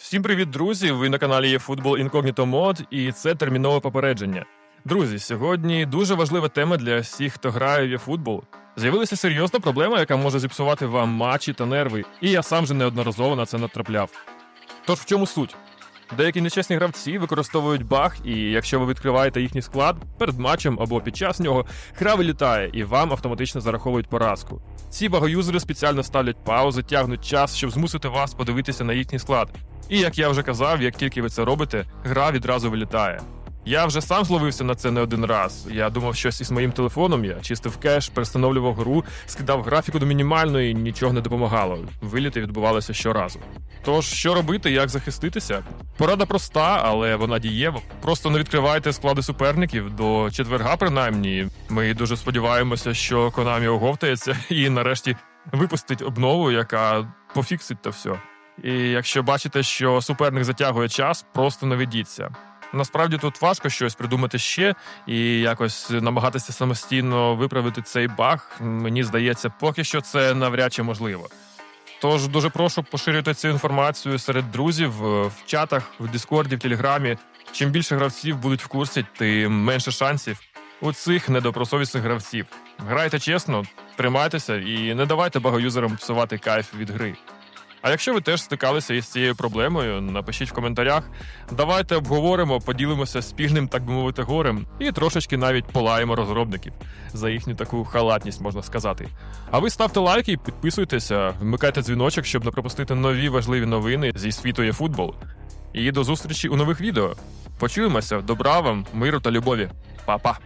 Всім привіт, друзі! Ви на каналі є Футбол Інкогніто Мод, і це термінове попередження. Друзі, сьогодні дуже важлива тема для всіх, хто грає в футбол. З'явилася серйозна проблема, яка може зіпсувати вам матчі та нерви, і я сам вже неодноразово на це натрапляв. Тож в чому суть? Деякі нечесні гравці використовують баг, і якщо ви відкриваєте їхній склад перед матчем або під час нього, гра вилітає і вам автоматично зараховують поразку. Ці багоюзери спеціально ставлять паузи, тягнуть час, щоб змусити вас подивитися на їхній склад. І як я вже казав, як тільки ви це робите, гра відразу вилітає. Я вже сам зловився на це не один раз. Я думав, щось із моїм телефоном. Я чистив кеш, перестановлював гру, скидав графіку до мінімальної, нічого не допомагало. Виліти відбувалися щоразу. Тож, що робити, як захиститися? Порада проста, але вона дієва. Просто не відкривайте склади суперників до четверга, принаймні. Ми дуже сподіваємося, що Konami оговтається і нарешті випустить обнову, яка пофіксить те все. І якщо бачите, що суперник затягує час, просто не ведіться. Насправді тут важко щось придумати ще і якось намагатися самостійно виправити цей баг. Мені здається, поки що це навряд чи можливо. Тож дуже прошу поширювати цю інформацію серед друзів е, в чатах, в Дискорді, в Телеграмі. Чим більше гравців будуть в курсі, тим менше шансів у цих недобросовісних гравців. Грайте чесно, тримайтеся і не давайте багоюзерам псувати кайф від гри. А якщо ви теж стикалися із цією проблемою, напишіть в коментарях. Давайте обговоримо, поділимося спільним, так би мовити, горем, і трошечки навіть полаємо розробників за їхню таку халатність, можна сказати. А ви ставте лайки, підписуйтеся, вмикайте дзвіночок, щоб не пропустити нові важливі новини зі світу є футбол. І до зустрічі у нових відео. Почуємося, добра вам, миру та любові. Па-па!